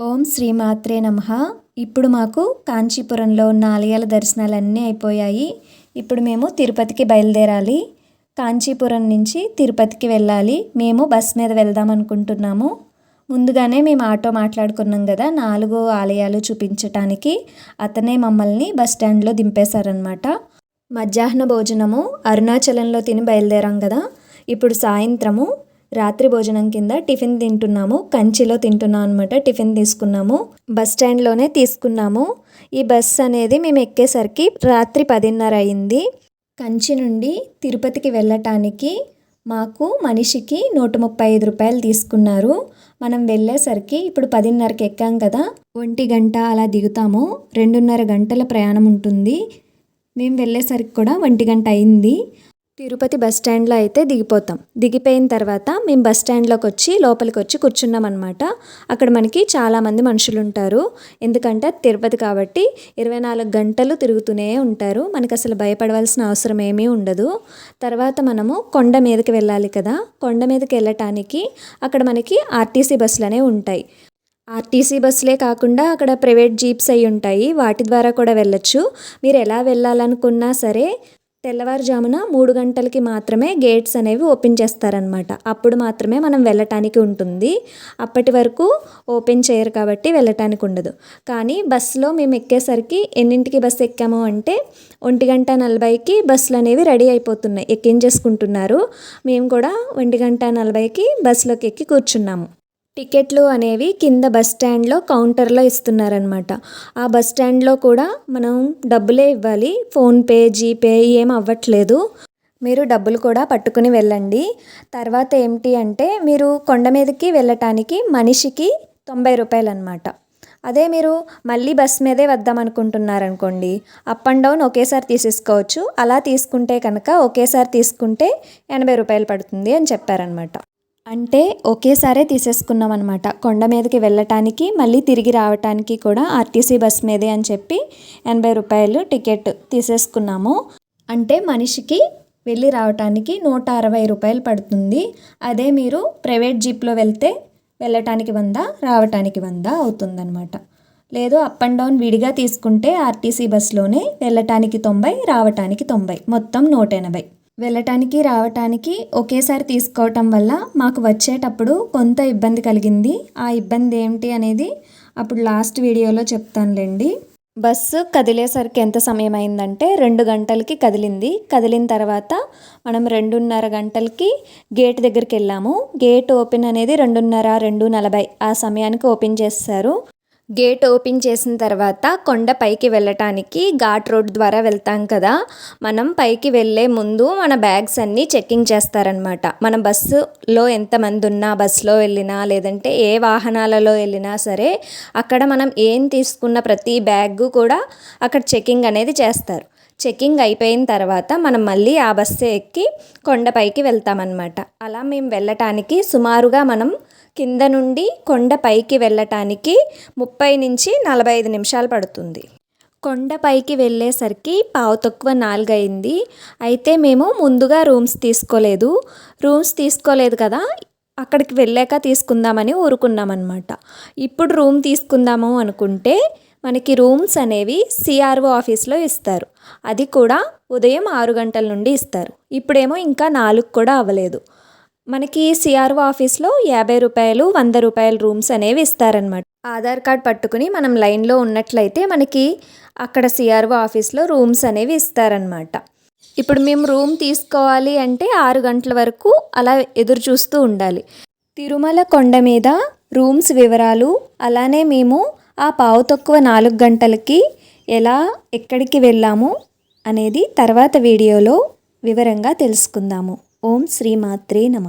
ఓం శ్రీమాత్రే నమ. ఇప్పుడు మాకు కాంచీపురంలో ఉన్న ఆలయాల దర్శనాలన్నీ అయిపోయాయి. ఇప్పుడు మేము తిరుపతికి బయలుదేరాలి. కాంచీపురం నుంచి తిరుపతికి వెళ్ళాలి. మేము బస్ మీద వెళ్దాం అనుకుంటున్నాము. ముందుగానే మేము ఆటో మాట్లాడుకున్నాం కదా నాలుగు ఆలయాలు చూపించటానికి. అతనే మమ్మల్ని బస్ స్టాండ్లో దింపేశారనమాట మధ్యాహ్న భోజనము అరుణాచలంలో తిని బయలుదేరాం కదా. ఇప్పుడు సాయంత్రము రాత్రి భోజనం కింద టిఫిన్ తింటున్నాము. కంచిలో తింటున్నాం అనమాట టిఫిన్ తీసుకున్నాము. బస్ స్టాండ్లోనే తీసుకున్నాము. ఈ బస్ అనేది మేము ఎక్కేసరికి రాత్రి పదిన్నర అయింది. కంచి నుండి తిరుపతికి వెళ్ళటానికి మాకు మనిషికి నూట ముప్పై ఐదు రూపాయలు తీసుకున్నారు. మనం వెళ్ళేసరికి ఇప్పుడు పదిన్నరకి ఎక్కాం కదా. ఒంటి గంట అలా దిగుతాము. రెండున్నర గంటల ప్రయాణం ఉంటుంది. మేము వెళ్ళేసరికి కూడా ఒంటి గంట అయింది. తిరుపతి బస్ స్టాండ్లో అయితే దిగిపోతాం. దిగిపోయిన తర్వాత మేము బస్ స్టాండ్లోకి వచ్చి లోపలికి వచ్చి కూర్చున్నాం అనమాట అక్కడ మనకి చాలామంది మనుషులు ఉంటారు ఎందుకంటే తిరుపతి కాబట్టి ఇరవై నాలుగు గంటలు తిరుగుతూనే ఉంటారు. మనకు అసలు భయపడవలసిన అవసరం ఏమీ ఉండదు. తర్వాత మనము కొండ మీదకి వెళ్ళాలి కదా. కొండ మీదకి వెళ్ళటానికి అక్కడ మనకి ఆర్టీసీ బస్సులు ఉంటాయి. ఆర్టీసీ బస్సులే కాకుండా అక్కడ ప్రైవేట్ జీప్స్ అయి ఉంటాయి వాటి ద్వారా కూడా వెళ్ళొచ్చు. మీరు ఎలా వెళ్ళాలనుకున్నా సరే తెల్లవారుజామున మూడు గంటలకి మాత్రమే గేట్స్ అనేవి ఓపెన్ చేస్తారనమాట అప్పుడు మాత్రమే మనం వెళ్ళటానికి ఉంటుంది. అప్పటి వరకు ఓపెన్ చేయరు కాబట్టి వెళ్ళటానికి ఉండదు. కానీ బస్సులో మేము ఎక్కేసరికి ఎన్నింటికి బస్సు ఎక్కాము అంటే ఒంటి గంట నలభైకి బస్సులు అనేవి రెడీ అయిపోతున్నాయి. ఎక్కించేసుకుంటున్నారు. మేము కూడా ఒంటి గంట నలభైకి బస్సులోకి ఎక్కి కూర్చున్నాము. టికెట్లు అనేవి కింద బస్ స్టాండ్లో కౌంటర్లో ఇస్తున్నారనమాట ఆ బస్ స్టాండ్లో కూడా మనం డబ్బులే ఇవ్వాలి. ఫోన్పే జీపే ఏం అవ్వట్లేదు. మీరు డబ్బులు కూడా పట్టుకుని వెళ్ళండి. తర్వాత ఏమిటి అంటే మీరు కొండ మీదకి వెళ్ళటానికి మనిషికి తొంభై రూపాయలు అనమాట అదే మీరు మళ్ళీ బస్ మీదే వద్దాం అనుకుంటున్నారనుకోండి అప్ అండ్ డౌన్ ఒకేసారి తీసేసుకోవచ్చు. అలా తీసుకుంటే కనుక ఒకేసారి తీసుకుంటే ఎనభై రూపాయలు పడుతుంది అని చెప్పారనమాట అంటే ఒకేసారే తీసేసుకున్నాం అనమాట కొండ మీదకి వెళ్ళటానికి మళ్ళీ తిరిగి రావటానికి కూడా ఆర్టీసీ బస్ మీదే అని చెప్పి ఎనభై రూపాయలు టికెట్ తీసేసుకున్నాము. అంటే మనిషికి వెళ్ళి రావటానికి నూట అరవై రూపాయలు పడుతుంది. అదే మీరు ప్రైవేట్ జీప్లో వెళ్తే వెళ్ళటానికి వంద రావటానికి వంద అవుతుందన్నమాట. లేదు అప్ అండ్ డౌన్ విడిగా తీసుకుంటే ఆర్టీసీ బస్సులోనే వెళ్ళటానికి తొంభై రావటానికి తొంభై. మొత్తం నూట ఎనభై. వెళ్ళటానికి రావటానికి ఒకేసారి తీసుకోవటం వల్ల మాకు వచ్చేటప్పుడు కొంత ఇబ్బంది కలిగింది. ఆ ఇబ్బంది ఏమిటి అనేది అప్పుడు లాస్ట్ వీడియోలో చెప్తానులేండి. బస్సు కదిలేసరికి ఎంత సమయం అయిందంటే రెండు గంటలకి కదిలింది. కదిలిన తర్వాత మనం రెండున్నర గంటలకి గేట్ దగ్గరికి వెళ్ళాము. గేట్ ఓపెన్ అనేది రెండున్నర రెండు నలభై ఆ సమయానికి ఓపెన్ చేస్తారు. గేట్ ఓపెన్ చేసిన తర్వాత కొండ పైకి వెళ్ళటానికి ఘాట్ రోడ్ ద్వారా వెళ్తాం కదా. మనం పైకి వెళ్ళే ముందు మన బ్యాగ్స్ అన్నీ చెక్కింగ్ చేస్తారనమాట మన బస్సులో ఎంతమంది ఉన్నా బస్సులో వెళ్ళినా లేదంటే ఏ వాహనాలలో వెళ్ళినా సరే అక్కడ మనం ఏం తీసుకున్న ప్రతి బ్యాగ్ కూడా అక్కడ చెక్కింగ్ అనేది చేస్తారు. చెక్కింగ్ అయిపోయిన తర్వాత మనం మళ్ళీ ఆ బస్సు ఎక్కి కొండపైకి వెళ్తామన్నమాట. అలా మేము వెళ్ళటానికి సుమారుగా మనం కింద నుండి కొండ పైకి వెళ్ళటానికి ముప్పై నుంచి నలభై ఐదు నిమిషాలు పడుతుంది. కొండ పైకి వెళ్ళేసరికి పావు తక్కువ నాలుగు అయింది. అయితే మేము ముందుగా రూమ్స్ తీసుకోలేదు. రూమ్స్ తీసుకోలేదు కదా అక్కడికి వెళ్ళాక తీసుకుందామని ఊరుకున్నామన్నమాట. ఇప్పుడు రూమ్ తీసుకుందాము అనుకుంటే మనకి రూమ్స్ అనేవి సిఆర్ఓ ఆఫీస్లో ఇస్తారు. అది కూడా ఉదయం ఆరు గంటల నుండి ఇస్తారు. ఇప్పుడేమో ఇంకా నాలుగు కూడా అవ్వలేదు. మనకి సిఆర్ఓ ఆఫీస్లో యాభై రూపాయలు వంద రూపాయల రూమ్స్ అనేవి ఇస్తారనమాట ఆధార్ కార్డ్ పట్టుకుని మనం లైన్లో ఉన్నట్లయితే మనకి అక్కడ సిఆర్ఓ ఆఫీస్లో రూమ్స్ అనేవి ఇస్తారనమాట ఇప్పుడు మేము రూమ్ తీసుకోవాలి అంటే ఆరు గంటల వరకు అలా ఎదురు చూస్తూ ఉండాలి. తిరుమల కొండ మీద రూమ్స్ వివరాలు అలానే మేము ఆ పావు తక్కువ నాలుగు గంటలకి ఎలా ఎక్కడికి వెళ్ళాము అనేది తర్వాత వీడియోలో వివరంగా తెలుసుకుందాము. ఓం శ్రీమాత్రే నమ.